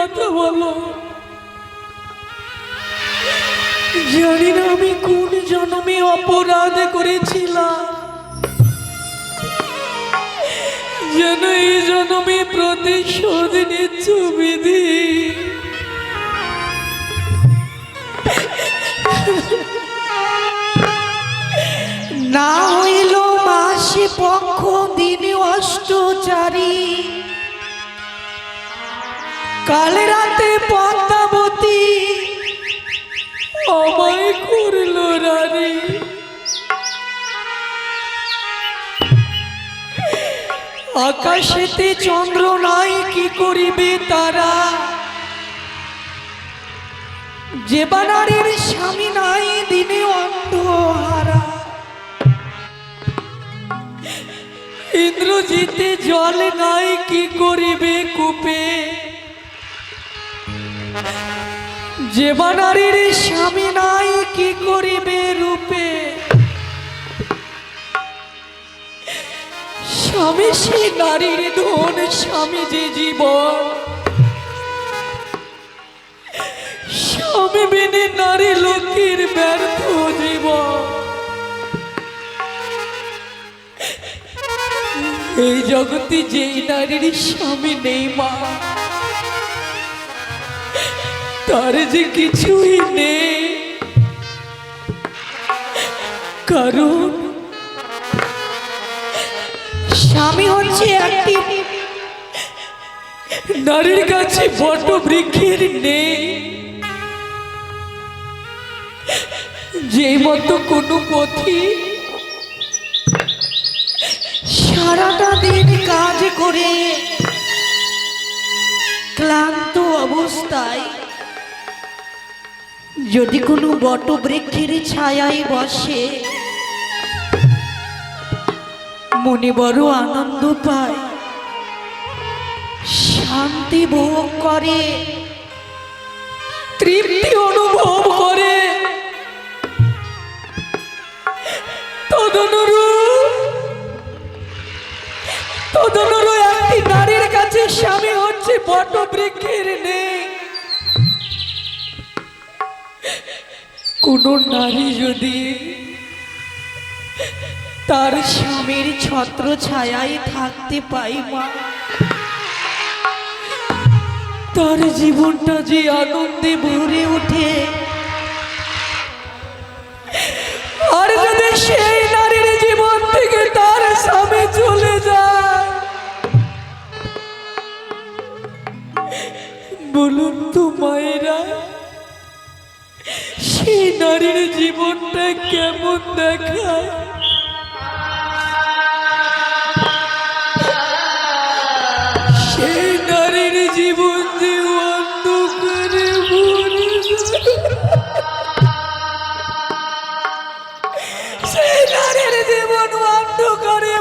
কথা বলো। জানি না আমি কোন জন্মে অপরাধ করেছিলাম। যেন এই জন্মে প্রতিশোধ নিচ্ছ বিধি। না হইল মাসে পক্ষ দিনে অষ্টচারী। কাল রাতে পদ্মাবতী আমায় করল রানী। আকাশেতে চন্দ্র নাই, কি করিবে তারা? যে বানারের স্বামী নাই, দিনে অন্ধহারা। ইন্দ্রজিতে জল নাই, কি করিবে কূপে? যে বানারের স্বামী নাই, কি করিবে রূপে? স্বামী সে নারীর ধন, স্বামী যে জীবন। স্বামী বিনে নারী লোকের ব্যর্থ জীবন। এই জগতে যেই নারীর স্বামী নেই মা তার যে কিছুই নেই। কারণ স্বামী হচ্ছে একটি নারীর কাছে বট বৃক্ষের নেই। যে মতো কোনো পথি সারাটা দিন কাজ করে ক্লান্ত অবস্থায় যদি কোনো বটবৃক্ষের ছায়ায় বসে, মনে বড় আনন্দ পায়, শান্তি ভোগ করে, তৃপ্তি অনুভব করে। তদনুরূপ তদনুরূপ একটি নারীর কাছে স্বামী হচ্ছে বট বৃক্ষের নেই কোন নারী যদি তার স্বামীর ছত্র ছায়ায় থাকতে পাই মা, তার জীবনটা যে আনন্দে ভরে ওঠে। আর যদি সেই নারীর জীবন থেকে তার স্বামী চলে যায়, বলুন তো মায়েরা সেই নারীর জীবনটা কেমন দেখায় সেই নারীর জীবন যে অন্ধকারে যায়। সেই নারীর জীবন অন্ধকারে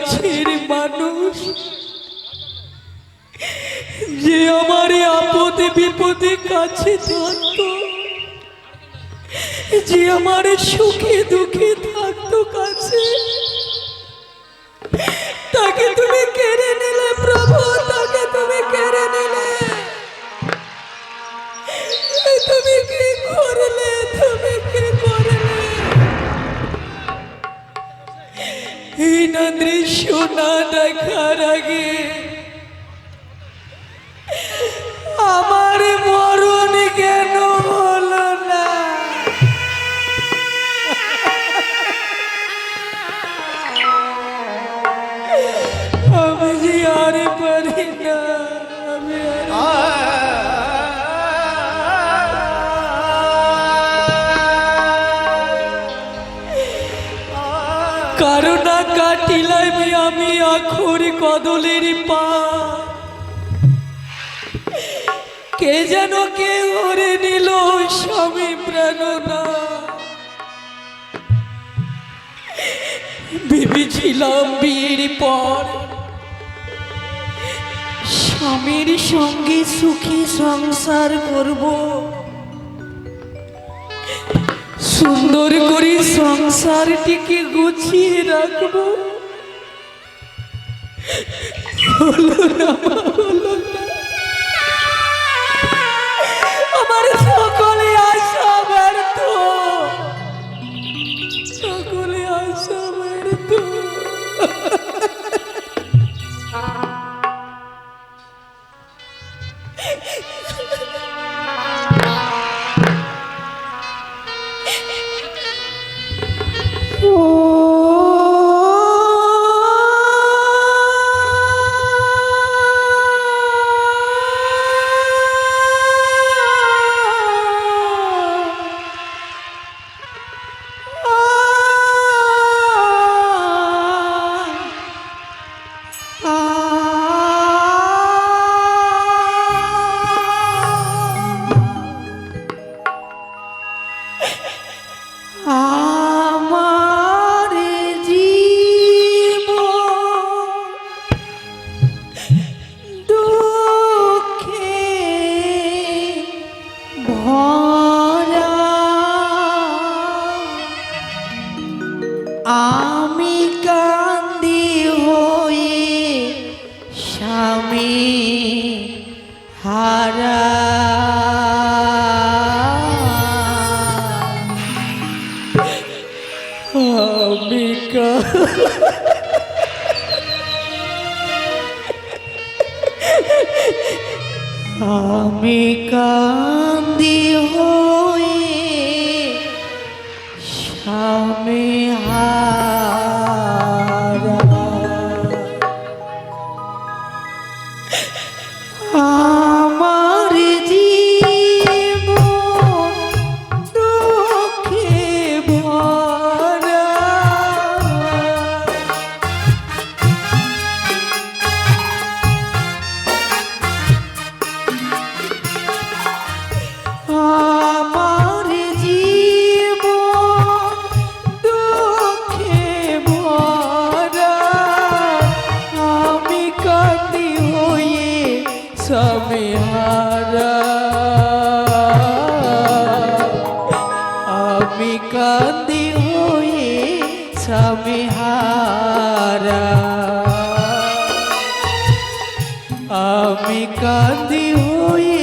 কাছের মানুষ। যে আমার আপদে বিপদে কাছে থাকত যে আমার সুখে দুঃখে না দৃশ্য না দেখার আগে কাটিলাম আমি আখুর কদলের পা। কে যেন কে ওরে নিল স্বামী প্রেরণা। ভেবেছিলাম বিয়ের পর স্বামীর সঙ্গে সুখী সংসার করব। সুন্দর করে সংসারটিকে গুছিয়ে রাখব। আমার আমি কান্দি হয়ে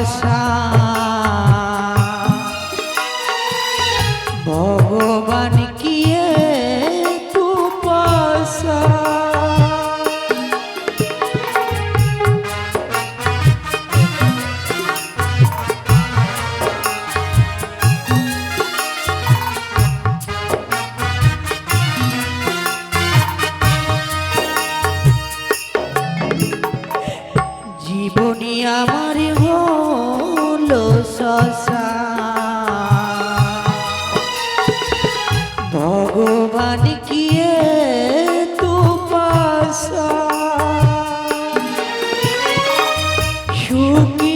Alles. Ja. tú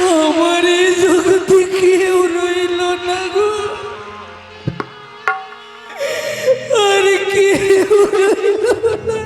আমার এই জগতে কেউ রইল না গো। আর কেউ রইল না।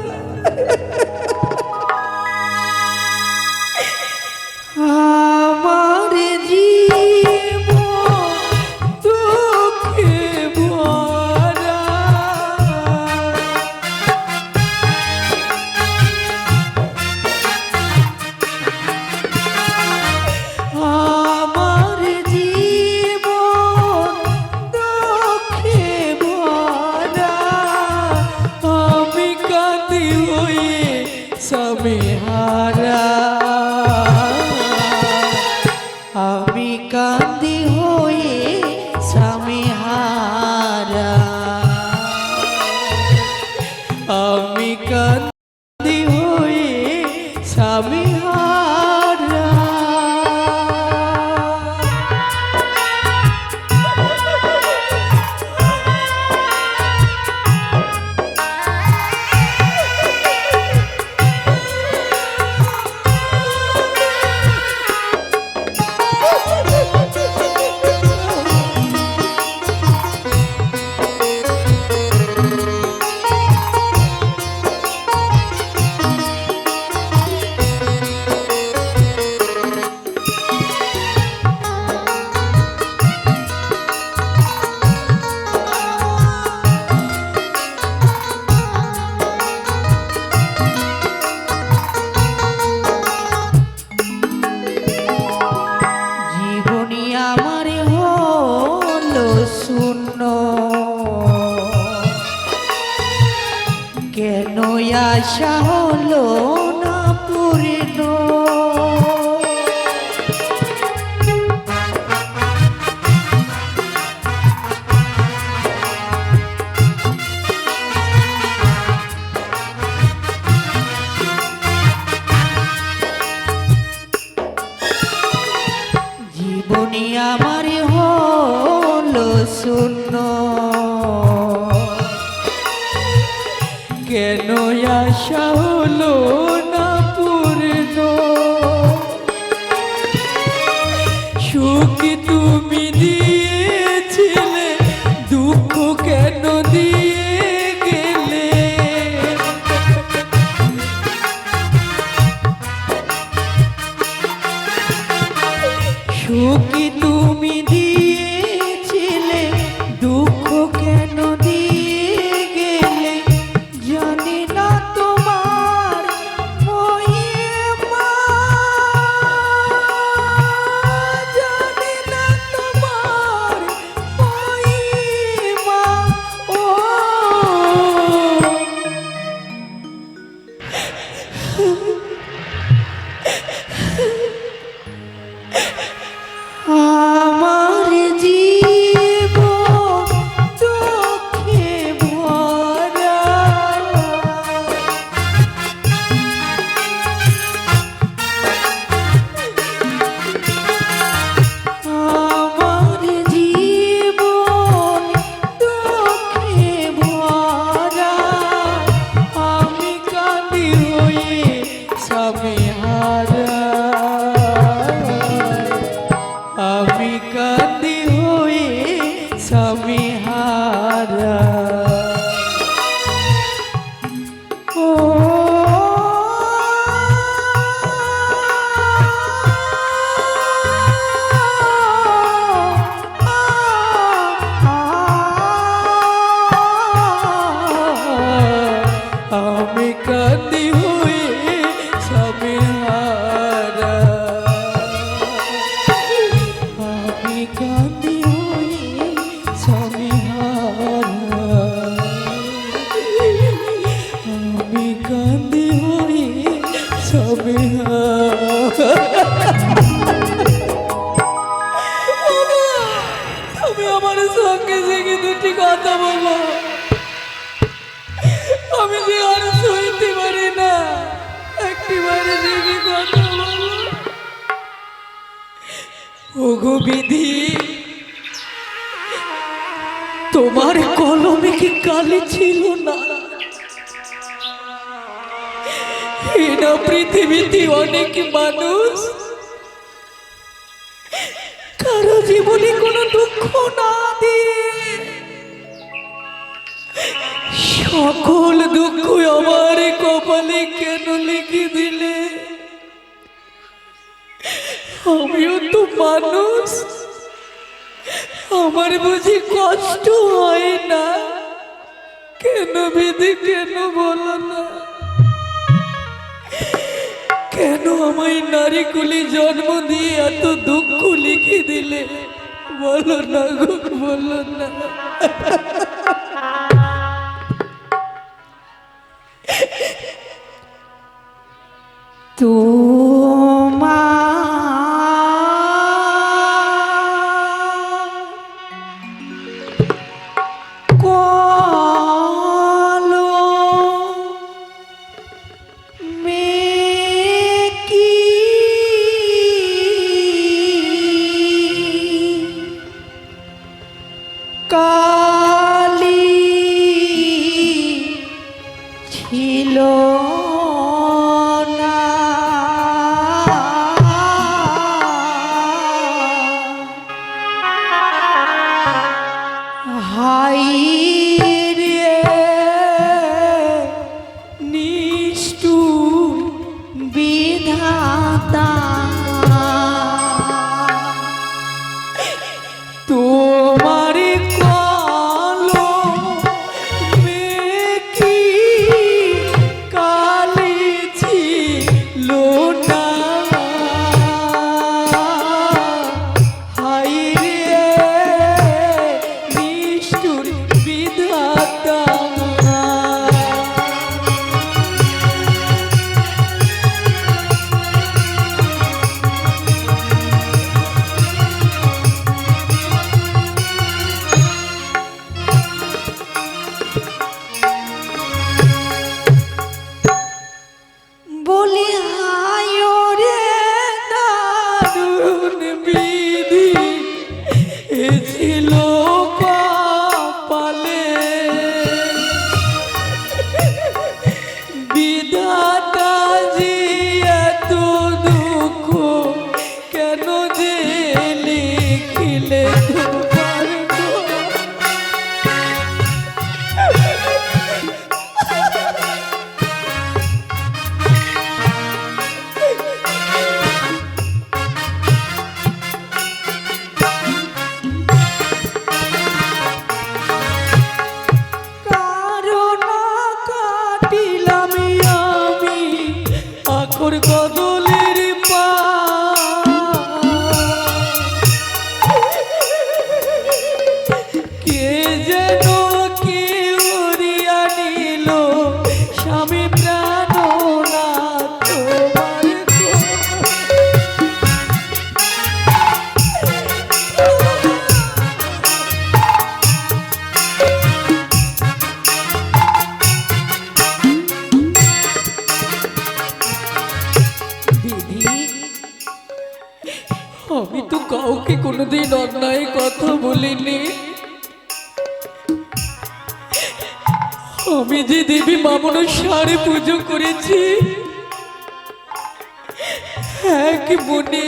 笑。ওগো বিধি, তোমার কলমে কি কালি ছিল না? এটা পৃথিবীতে অনেক মানুষ, কারও জীবনে কোনো দুঃখ না সকল দুঃখ আমার কপালে কেন আমিও তো মানুষ। আমার বুঝি কষ্ট হয় না। কেন বিধি, কেন বলো না। কেন আমায় নারী কুলি জন্ম দিয়ে এত দুঃখ লিখে দিলে? বলো না গো, বলো না। তোমার কালি আমি যে দেবী মামনের সারে পুজো করেছি মনে।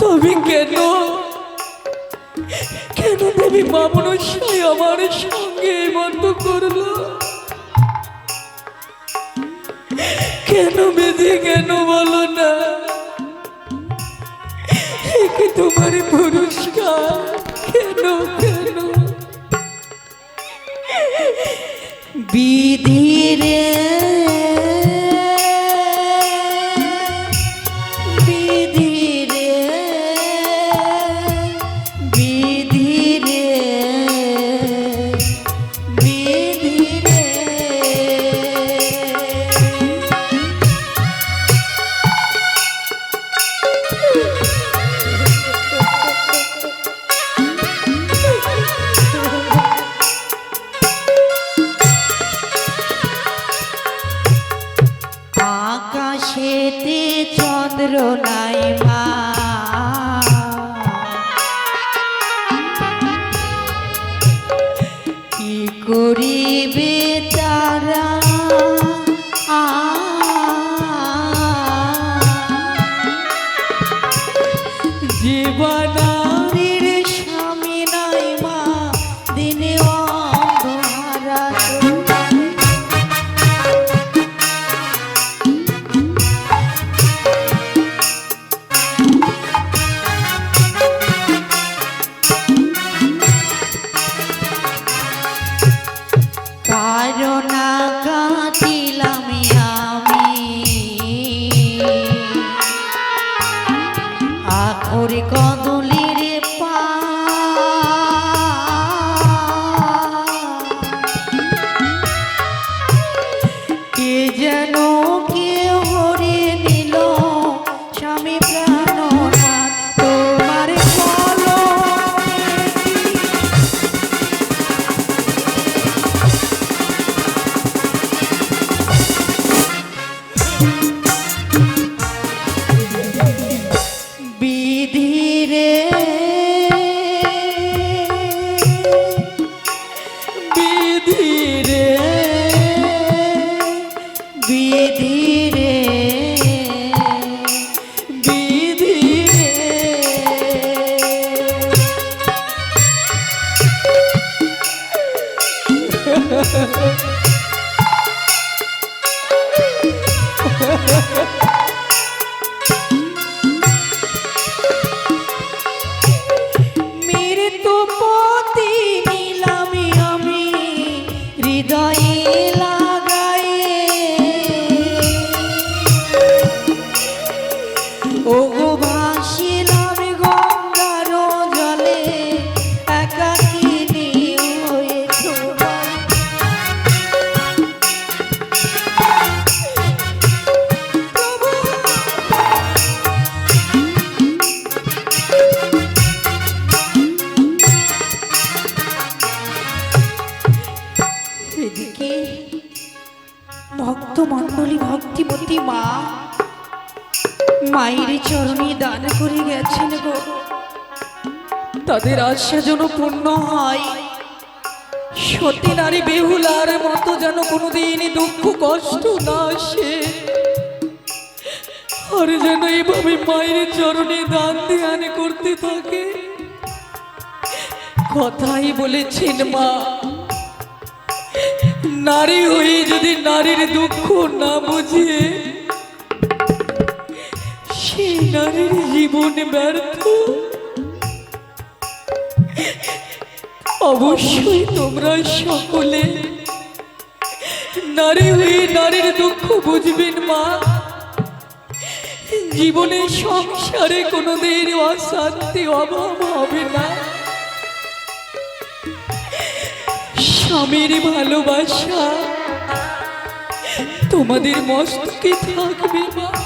তবে কেন? কেন দেবী মামনের আমার সঙ্গে বন্ধ করল? কেন বেঁধে কেন বলো না? তোমার পুরস্কার। কেন কেন? বিধিরে মা। মায়ের চরণে দান করে গেছেন গো। তাদের আশা যেন পূর্ণ হয়। সতী নারী বেহুলার মতো যেন কোনোদিন দুঃখ, কষ্ট না আসে। আর যেন এইভাবে মায়ের চরণে দান, ধ্যান করতে থাকে। কথাই বলেছেন মা। নারী হয়ে যদি নারীর দুঃখ না বুঝে সেই নারীর জীবন ব্যর্থ। অবশ্যই তোমরা সকলে নারী হয়ে নারীর দুঃখ বুঝবেন মা। জীবনে সংসারে কোনোদিন অশান্তি, অভাব হবে না। স্বামীর ভালোবাসা তোমাদের মস্তকে থাকবে মা।